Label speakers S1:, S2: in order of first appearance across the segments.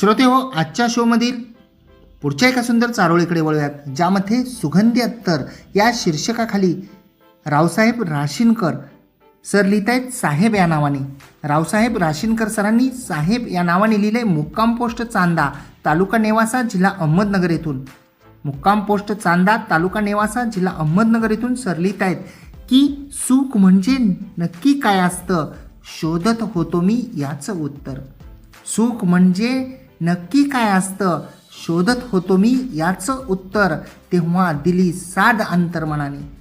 S1: श्रोते हो आजच्या शोमधील पुढच्या एका सुंदर चारोळीकडे वळूयात ज्यामध्ये सुगंधी अत्तर या शीर्षकाखाली रावसाहेब राशीनकर सर लिहित आहेत साहेब या नावाने. रावसाहेब राशीनकर सरांनी साहेब या नावाने लिहिले मुक्काम पोस्ट चांदा तालुका नेवासा जिल्हा अहमदनगर येथून. मुक्काम पोस्ट चांदा तालुका नेवासा जिल्हा अहमदनगर येथून सर लिहित आहेत की सुख म्हणजे नक्की काय असतं? शोधत होतो मी याचं उत्तर. सुख म्हणजे नक्की काय असतं? शोधत होतो मी याचं उत्तर. तेव्हा दिली साध अंतर्मनाने.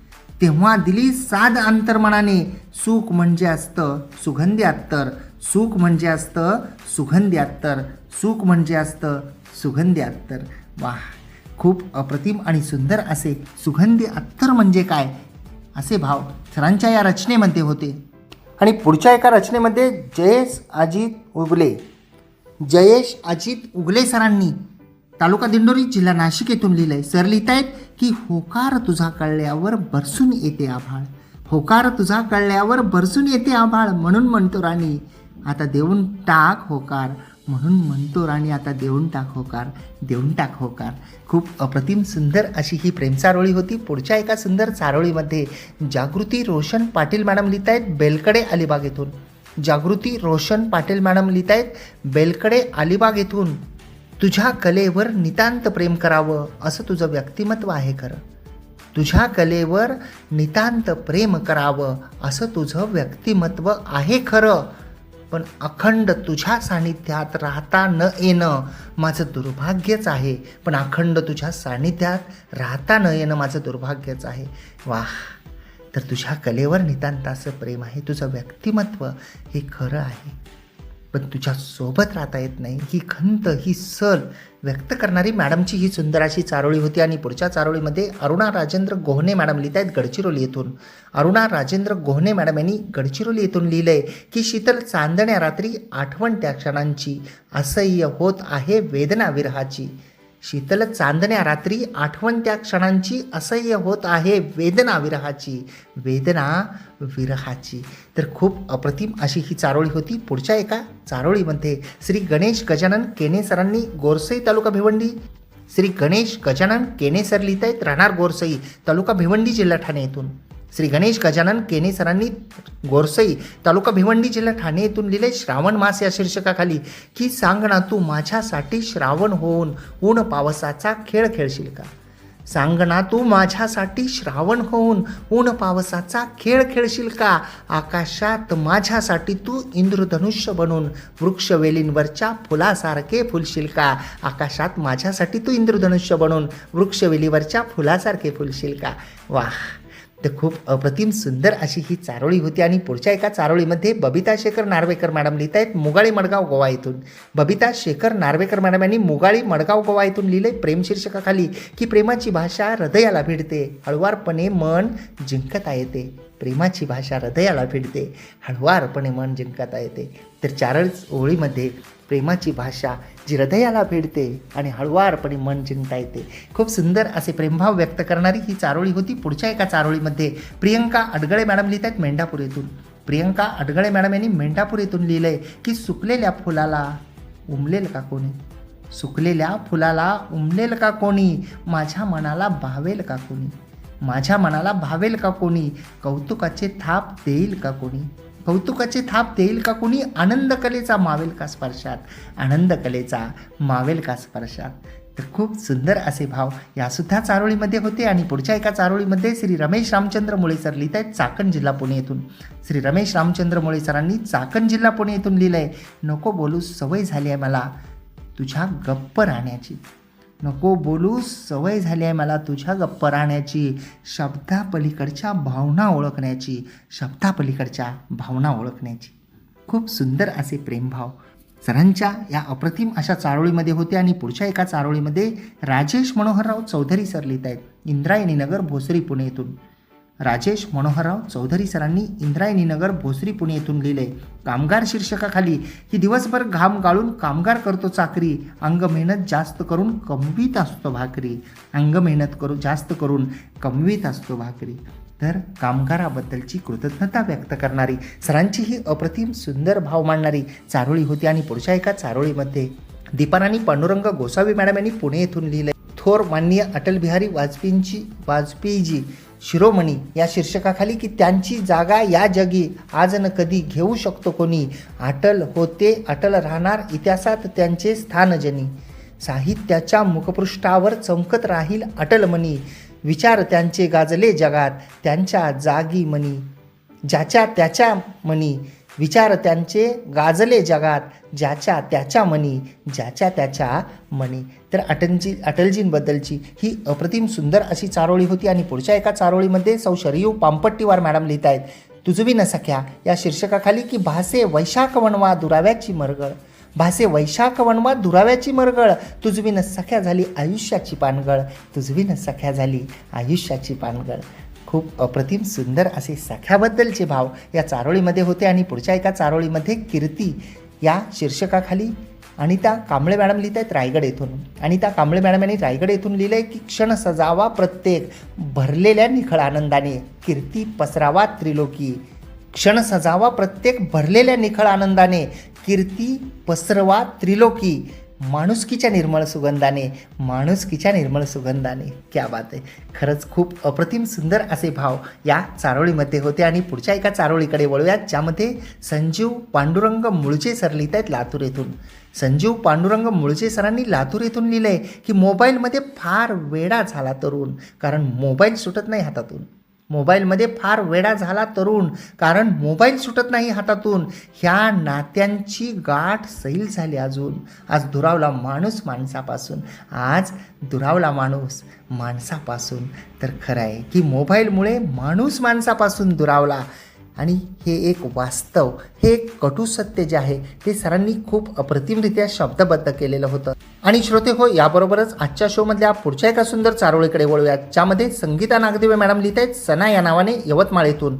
S1: तेव्हा दिली साध अंतर्मनाने. सुख म्हणजे असतं सुगंधी अत्तर. सुख म्हणजे असतं सुगंधी अत्तर. सुख म्हणजे असतं सुगंधी अत्तर. वा खूप अप्रतिम आणि सुंदर असे सुगंधी अत्तर म्हणजे काय? असे भाव सरांच्या या रचनेमध्ये होते. आणि पुढच्या एका रचनेमध्ये जयेश अजित उगले. जयेश अजित उगले सरांनी तालुका दिंडोरी जिल्हा नाशिक येथून लिहिलंय. सर लिहित आहेत की होकार तुझा कळल्यावर बरसून येते आभाळ. होकार तुझा कळल्यावर बरसून येते आभाळ म्हणून म्हणतो राणी. आता देऊन टाक होकार. म्हणून म्हणतो राणी आता देऊन टाक होकार. देऊन टाक होकार. खूप अप्रतिम सुंदर अशी ही प्रेम चारोळी होती. पुढच्या एका सुंदर चारोळीमध्ये जागृती रोशन पाटील मॅडम लिहित आहेत बेलकडे अलिबाग येथून जागृती रोशन पाटील मॅडम लिहित आहेत बेलकडे अलिबाग येथून तुझ्या कलेवर नितांत प्रेम करावं असं तुझं व्यक्तिमत्व आहे खरं. तुझ्या कलेवर नितांत प्रेम करावं असं तुझं व्यक्तिमत्व आहे खरं. पण अखंड तुझ्या सानिध्यात राहता न येणं माझं दुर्भाग्यच आहे. पण अखंड तुझ्या सानिध्यात राहता न येणं माझं दुर्भाग्यच आहे. वाह! तर तुझ्या कलेवर नितांत असं प्रेम आहे तुझं व्यक्तिमत्व हे खरं आहे. पण तुझ्या सोबत राहता येत नाही. ही खंत ही सल व्यक्त करणारी मॅडमची ही सुंदर अशी चारोळी होती आणि पुढच्या चारोळीमध्ये अरुणा राजेंद्र गोहने मॅडम लिहित आहेत गडचिरोली येथून. अरुणा राजेंद्र गोहने मॅडम यांनी गडचिरोली येथून लिहिलंय की शीतल चांदण्या रात्री आठवण त्या क्षणांची असह्य होत आहे वेदना विरहाची. शीतल चांदण्या रात्री आठवण त्या क्षणांची असह्य होत आहे वेदना विरहाची. वेदना विरहाची. तर खूप अप्रतिम अशी ही चारोळी होती. पुढच्या एका चारोळीमध्ये श्री गणेश गजानन केने सरांनी गोरसई तालुका भिवंडी श्री गणेश गजानन केने सर लिहित आहेत राहणार गोरसई तालुका भिवंडी जिल्हा ठाणे येथून. श्री गणेश गजानन केने सरांनी गोरसई तालुका भिवंडी जिल्हा ठाणे येथून लिहिले श्रावण मास या शीर्षकाखाली की सांग ना तू माझ्यासाठी श्रावण होऊन ऊन पावसाचा खेळ खेळशील का? सांग ना तू माझ्यासाठी श्रावण होऊन ऊन पावसाचा खेळ खेळशील का? आकाशात माझ्यासाठी तू इंद्रधनुष्य बनून वृक्षवेलींवरच्या फुलासारखे फुलशील का? आकाशात माझ्यासाठी तू इंद्रधनुष्य बनून वृक्षवेलीवरच्या फुलासारखे फुलशील का? वाह! तर खूप अप्रतिम सुंदर अशी ही चारोळी होती. आणि पुढच्या एका चारोळीमध्ये बबिता शेखर नार्वेकर मॅडम लिहित आहेत मुगाळी मडगाव गोवा येथून बबिता शेखर नार्वेकर मॅडम यांनी मुगाळी मडगाव गोवा येथून लिहिले प्रेम शीर्षकाखाली की प्रेमाची भाषा हृदयाला भिडते हळवारपणे मन जिंकता येते. प्रेमाची भाषा हृदयाला भिडते. हळवारपणे मन जिंकता येते. तर चारच ओळीमध्ये प्रेमाची भाषा जी हृदयाला भिडते आणि हळवारपणे मन जिंकता येते. खूप सुंदर असे प्रेमभाव व्यक्त करणारी ही चारोळी होती. पुढच्या एका चारोळीमध्ये प्रियंका अडगळे मॅडम लिहित आहेत मेंढापूर येथून. प्रियंका अडगळे मॅडम यांनी मेंढापूर येथून लिहिलं आहे की सुकलेल्या फुलाला उमलेल का कोणी? सुकलेल्या फुलाला उमलेल का कोणी? माझ्या मनाला भावेल का कोणी? माझ्या मनाला भावेल का कोणी? कौतुकाचे थाप देईल का कोणी? कौतुकाचे थाप देईल का कोणी? आनंद कलेचा मावेल का स्पर्शात? आनंद कलेचा मावेल का स्पर्शात? तर खूप सुंदर असे भाव यासुद्धा चारोळीमध्ये होते आणि पुढच्या एका चारोळीमध्ये श्री रमेश रामचंद्र मुळे सर लिहित आहेत चाकण जिल्हा पुणे येथून. श्री रमेश रामचंद्र मुळे सरांनी चाकण जिल्हा पुणे येथून लिहिलं आहे नको बोलू सवय झाली आहे मला तुझ्या गप्प राहण्याची. नको बोलू सवय झाली आहे मला तुझ्या गप्प राहण्याची शब्दापलीकडच्या भावना ओळखण्याची. शब्दापलीकडच्या भावना ओळखण्याची. खूप सुंदर असे प्रेमभाव. सरांच्या या अप्रतिम अशा चारोळीमध्ये होते आणि पुढच्या एका चारोळीमध्ये राजेश मनोहरराव चौधरी सर लिहित आहेत इंद्रायणी नगर भोसरी पुणे येथून. राजेश मनोहरराव चौधरी सरांनी इंद्रायणी नगर भोसरी पुणे येथून लिहिले. कामगार शीर्षकाखाली की दिवसभर घाम गाळून कामगार करतो चाकरी अंग मेहनत जास्त करून कमवीत असतो भाकरी अंग मेहनत करू जास्त करून कमवीत असतो भाकरी. तर कामगाराबद्दलची कृतज्ञता व्यक्त करणारी सरांची ही अप्रतिम सुंदर भाव मांडणारी चारोळी होती आणि पुढच्या एका चारोळीमध्ये दीपाराणी पांडुरंग गोसावी मॅडम यांनी पुणे येथून लिहिले. थोर माननीय अटल बिहारी वाजपेयींची वाजपेयीजी शिरोमणी या शीर्षकाखाली की त्यांची जागा या जगी आज न कधी घेऊ शकतो कोणी. अटल होते अटल राहणार इतिहासात त्यांचे स्थानजनी साहित्याच्या मुखपृष्ठावर चमकत राहील अटलमणी विचार त्यांचे गाजले जगात त्यांच्या जागी मनी. ज्याच्या त्याच्या मनी. विचार त्यांचे गाजले जगात ज्याच्या त्याच्या मनी ज्याच्या त्याच्या मनी. तर अटलजी अटलजींबद्दलची ही अप्रतिम सुंदर अशी चारोळी होती आणि पुढच्या एका चारोळीमध्ये सौ शरीयू पांपट्टीवार मॅडम लिहित आहेत. तुझवी न सख्या या शीर्षकाखाली की भासे वैशाख वणवा दुराव्याची मरगळ. भासे वैशाख वणवा दुराव्याची मरगळ. तुझवी न सख्या झाली आयुष्याची पानगळ. तुझवी न सख्या झाली आयुष्याची पानगळ. खूप अप्रतिम सुंदर असे सख्याबद्दलचे भाव या चारोळीमध्ये होते आणि पुढच्या एका चारोळीमध्ये कीर्ती या शीर्षकाखाली अनिता कांबळे मॅडम लिहित आहेत रायगड येथून. अनिता कांबळे मॅडम यांनी रायगड येथून लिहिलं आहे की क्षण सजावा प्रत्येक भरलेल्या निखळ आनंदाने कीर्ती पसरावा त्रिलोकी. क्षण सजावा प्रत्येक भरलेल्या निखळ आनंदाने कीर्ती पसरवा त्रिलोकी. माणुसकीच्या निर्मळ सुगंधाने माणुसकीच्या निर्मळ सुगंधाने. क्या बात आहे. खरंच खूप अप्रतिम सुंदर असे भाव या चारोळीमध्ये होते आणि पुढच्या एका चारोळीकडे वळूयात ज्यामध्ये संजीव पांडुरंग मुळचे सर लिहित आहेत लातूर येथून संजीव पांडुरंग मुळचे सरांनी लातूर येथून लिहिलं आहे की मोबाईलमध्ये फार वेडा झाला तरुण कारण मोबाईल सुटत नाही हातातून. मोबाईलमध्ये फार वेडा झाला तरुण. कारण मोबाईल सुटत नाही हातातून. ह्या नात्यांची गाठ सैल झाली अजून. आज दुरावला माणूस माणसापासून. आज दुरावला माणूस माणसापासून. तर खरं आहे की मोबाईलमुळे माणूस माणसापासून दुरावला. आणि हे एक वास्तव हे एक कटू सत्य जे आहे ते सरांनी खूप अप्रतिमरित्या शब्दबद्ध केलेलं होतं. आणि श्रोते हो याबरोबरच आजच्या शोमधल्या पुढच्या एका सुंदर चारोळीकडे वळूयात ज्यामध्ये संगीता नागदेवे मॅडम लिहित आहेत सना या नावाने यवतमाळ येथून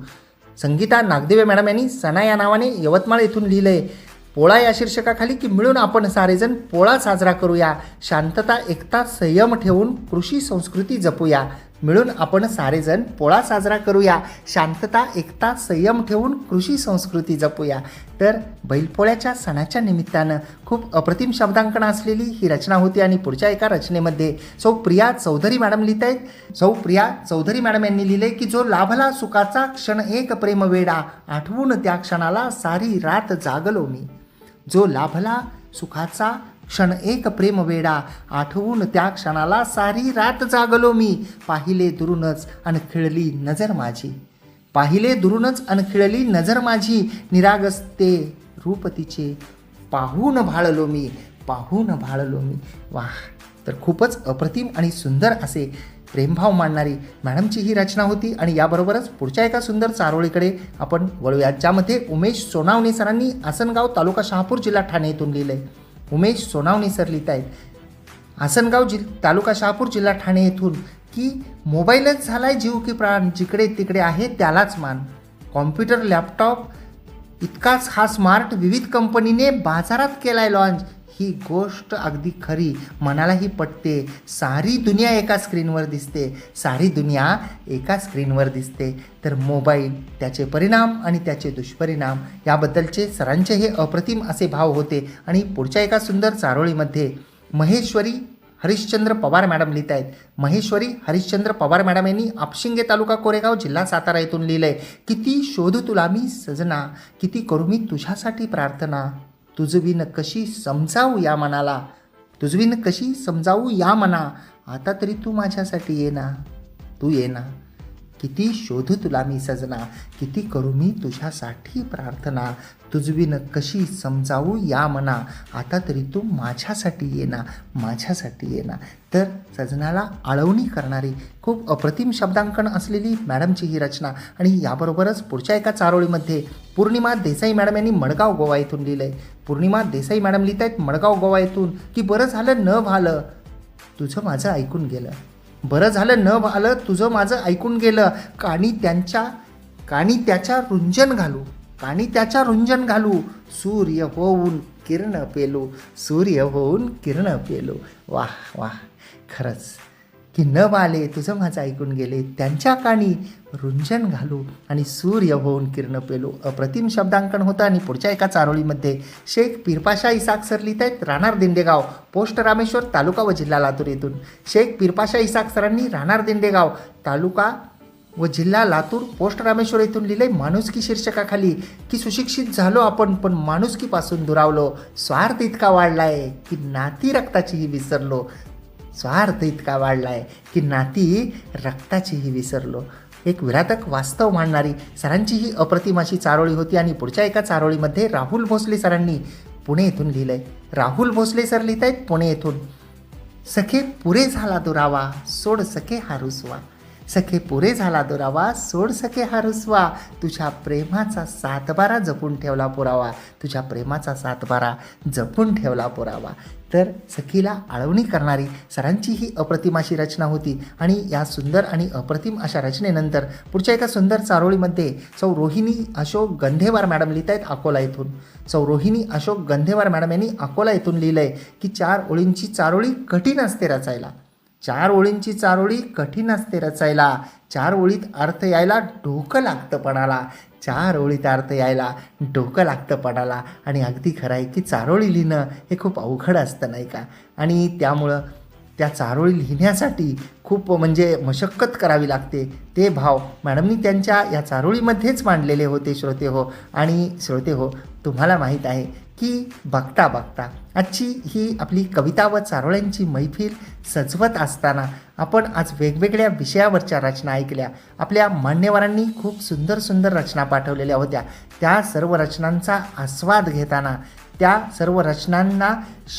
S1: संगीता नागदेवे मॅडम यांनी सना या नावाने यवतमाळ येथून लिहिलंय पोळा या शीर्षकाखाली की मिळून आपण सारेजण पोळा साजरा करूया. शांतता एकता संयम ठेवून कृषी संस्कृती जपूया. मिळून आपण सारेजण पोळा साजरा करूया. शांतता एकता संयम ठेवून कृषी संस्कृती जपूया. तर बैलपोळ्याच्या सणाच्या निमित्तानं खूप अप्रतिम शब्दांकन असलेली ही रचना होती आणि पुढच्या एका रचनेमध्ये सौ प्रिया चौधरी मॅडम लिहित आहेत. सौ प्रिया चौधरी मॅडम यांनी लिहिले की जो लाभला सुखाचा क्षण एक प्रेम वेडा आठवून त्या क्षणाला सारी रात जागलो मी. जो लाभला सुखाचा क्षण एक प्रेम वेडा आठवून त्या क्षणाला सारी रात जागलो मी. पाहिले दुरूनच आणि खिळली नजर माझी. पाहिले दुरूनच आणि खिळली नजर माझी. निरागसते रूप तिचे पाहून भाळलो मी. पाहून भाळलो मी. वाह तर खूपच अप्रतिम आणि सुंदर असे प्रेमभाव मांडणारी मॅडमची ही रचना होती आणि याबरोबरच पुढच्या एका सुंदर चारोळीकडे आपण वळूयात ज्यामध्ये उमेश सोनावणे सरांनी आसनगाव तालुका शहापूर जिल्हा ठाणे येथून लिहिलं आहे उमेश सोनावणे सर लिहित आहेत. आसनगाव जिल तालुका शहापूर जिल्हा ठाणे येथून की मोबाईलच झालाय जीव की प्राण जिकडे तिकडे आहे त्यालाच मान. कॉम्प्युटर लॅपटॉप इतकाच हा स्मार्ट विविध कंपनीने बाजारात केलाय लॉन्च. ही गोष्ट अगदी खरी. मनालाही पटते. सारी दुनिया एका स्क्रीनवर दिसते. सारी दुनिया एका स्क्रीनवर दिसते. तर मोबाईल त्याचे परिणाम आणि त्याचे दुष्परिणाम याबद्दलचे सरांचे हे अप्रतिम असे भाव होते. आणि पुढच्या एका सुंदर चारोळीमध्ये महेश्वरी हरिश्चंद्र पवार मॅडम लिहित आहेत. महेश्वरी हरिश्चंद्र पवार मॅडम यांनी आपशिंगे तालुका कोरेगाव जिल्हा सातारा येथून लिहिलंय किती शोध तुला मी सजना किती करू मी तुझ्यासाठी प्रार्थना तुझवीन कशी समजावू या मनाला? तुझवीन कशी समजावू या मना? आता तरी तू माझ्यासाठी ये ना. तू ये ना. किती शोधू तुला मी सजना किती करू मी तुझ्यासाठी प्रार्थना? तुझविन कशी समजावू या मना? आता तरी तू माझ्यासाठी येना माझ्यासाठी येना तर सजनाला आळवणी करणारी खूप अप्रतिम शब्दांकन असलेली मॅडमची ही रचना आणि याबरोबरच पुढच्या एका चारोळीमध्ये पूर्णिमा देसाई मॅडम यांनी मडगाव गोवा येथून लिहिलं आहे पूर्णिमा देसाई मॅडम लिहित आहेत मडगाव गोवा येथून की बरं झालं न भालं तुझं माझं ऐकून गेलं. बरं झालं न आलं तुझं माझं ऐकून गेलं. काणी त्यांच्या काणी त्याच्या रुंजन घालू काणी त्याच्या रुंजन घालू. सूर्य होऊन किरण पेलो सूर्य होऊन किरण पेलो. वाह वाह खरंच. की न बाले तुझं माझं ऐकून गेले त्यांच्या काणी रुंजन घालू आणि सूर्य होऊन किरण पेलू. अप्रतिम शब्दांकन होतं आणि पुढच्या एका चारोळीमध्ये शेख पिरपाशा इसाक सर लिहित आहेत राहणार दिंडेगाव पोस्ट रामेश्वर तालुका व जिल्हा लातूर येथून. शेख पिरपाशा इसाक सरांनी राहणार दिंडेगाव तालुका व जिल्हा लातूर पोस्ट रामेश्वर येथून लिहिले माणुसकी शीर्षकाखाली की सुशिक्षित झालो आपण पण माणुसकीपासून दुरावलो. स्वार्थ इतका वाढलाय की नाती रक्ताचीही विसरलो. स्वार्थ इतका वाढला आहे की नाती रक्ताचीही विसरलो. एक विरातक वास्तव मांडणारी सरांची ही अप्रतिमाशी चारोळी होती आणि पुढच्या एका चारोळीमध्ये राहुल भोसले सरांनी पुणे येथून लिहिलंय. राहुल भोसले सर लिहित आहेत पुणे येथून सखे पुरे झाला दुरावा सोड सखे हारुसवा. सखे पुरे झाला दुरावा सोड सखे हा रुसवा. तुझ्या प्रेमाचा सातबारा जपून ठेवला पुरावा. तुझ्या प्रेमाचा सातबारा जपून ठेवला पुरावा. तर सखीला आळवणी करणारी सरांची ही अप्रतिम अशी रचना होती. आणि या सुंदर आणि अप्रतिम अशा रचनेनंतर पुढच्या एका सुंदर चारोळीमध्ये सौ रोहिणी अशोक गंधेवार मॅडम लिहित आहेत अकोला येथून सौ रोहिणी अशोक गंधेवार मॅडम यांनी अकोला येथून लिहिलं आहे की चार ओळींची चारोळी कठीण असते रचायला. चार ओळींची चारोळी कठीण असते रचायला. चार ओळीत अर्थ यायला डोकं लागतं पणाला. चार ओळीत अर्थ यायला डोकं लागतं पणाला. आणि अगदी खरं आहे की चारोळी लिहिणं हे खूप अवघड असतं नाही का? आणि त्यामुळं त्या चारोळी लिहिण्यासाठी खूप म्हणजे मशक्कत करावी लागते. ते भाव मॅडमनी त्यांच्या या चारोळीमध्येच मांडलेले होते श्रोते हो. आणि श्रोते हो तुम्हाला माहीत आहे की बघता बघता आजची ही आपली कविता व चारोळ्यांची मैफिल सजवत असताना आपण आज वेगवेगळ्या विषयावरच्या रचना ऐकल्या. आपल्या मान्यवरांनी खूप सुंदर सुंदर रचना पाठवलेल्या होत्या. त्या सर्व रचनांचा आस्वाद घेताना त्या सर्व रचनांना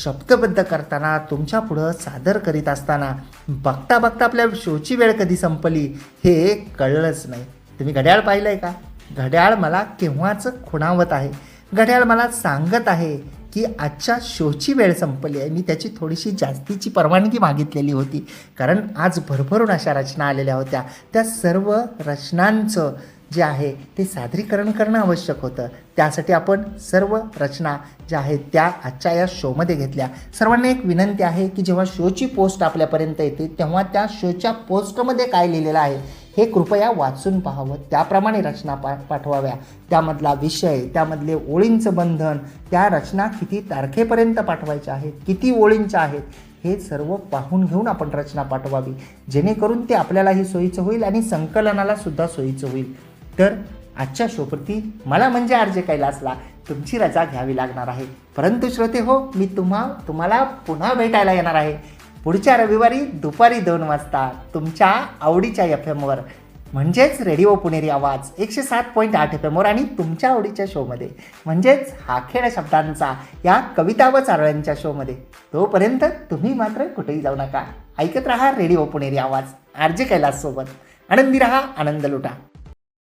S1: शब्दबद्ध करताना तुमच्या पुढं सादर करीत असताना बघता बघता आपल्या शोची वेळ कधी संपली हे कळलंच नाही. तुम्ही घड्याळ पाहिलं आहे का? घड्याळ मला केव्हाच खुणावत आहे. घड्याळ मला सांगत आहे की आजच्या शोची वेळ संपली आहे. मी त्याची थोडीशी जास्तीची परवानगी मागितलेली होती. कारण आज भरभरून अशा रचना आलेल्या होत्या. त्या सर्व रचनांचं जे आहे ते सादरीकरण करणं आवश्यक होतं. त्यासाठी आपण सर्व रचना ज्या आहेत त्या आजच्या या शोमध्ये घेतल्या. सर्वांना एक विनंती आहे की जेव्हा शोची पोस्ट आपल्यापर्यंत येते तेव्हा त्या शोच्या पोस्टमध्ये काय लिहिलेलं आहे? हे कृपया वाचून पाहावं. त्याप्रमाणे रचना पा पाठवाव्या. त्यामधला विषय त्यामधले ओळींचं बंधन त्या रचना किती तारखेपर्यंत पाठवायच्या आहेत किती ओळींच्या आहेत हे सर्व पाहून घेऊन आपण रचना पाठवावी. जेणेकरून ते आपल्यालाही सोयीचं होईल आणि संकलनाला सुद्धा सोयीचं होईल. तर आजच्या शोप्रती मला म्हणजे आर्जे कैलासला तुमची रजा घ्यावी लागणार आहे. परंतु श्रोते हो मी तुम्हा तुम्हाला पुन्हा भेटायला येणार आहे. पुढच्या रविवारी दुपारी दोन वाजता तुमच्या आवडीच्या एफ एमवर म्हणजेच रेडिओ पुणेरी आवाज एकशे सात पॉईंट आठ एफ एमवर आणि तुमच्या आवडीच्या शोमध्ये म्हणजेच हा खेळ शब्दांचा या कविता व चारोळ्यांच्या शोमध्ये. तोपर्यंत तुम्ही मात्र कुठेही जाऊ नका. ऐकत राहा रेडिओ पुणेरी आवाज. आर जे कैलास सोबत आनंदी राहा आनंद लुटा.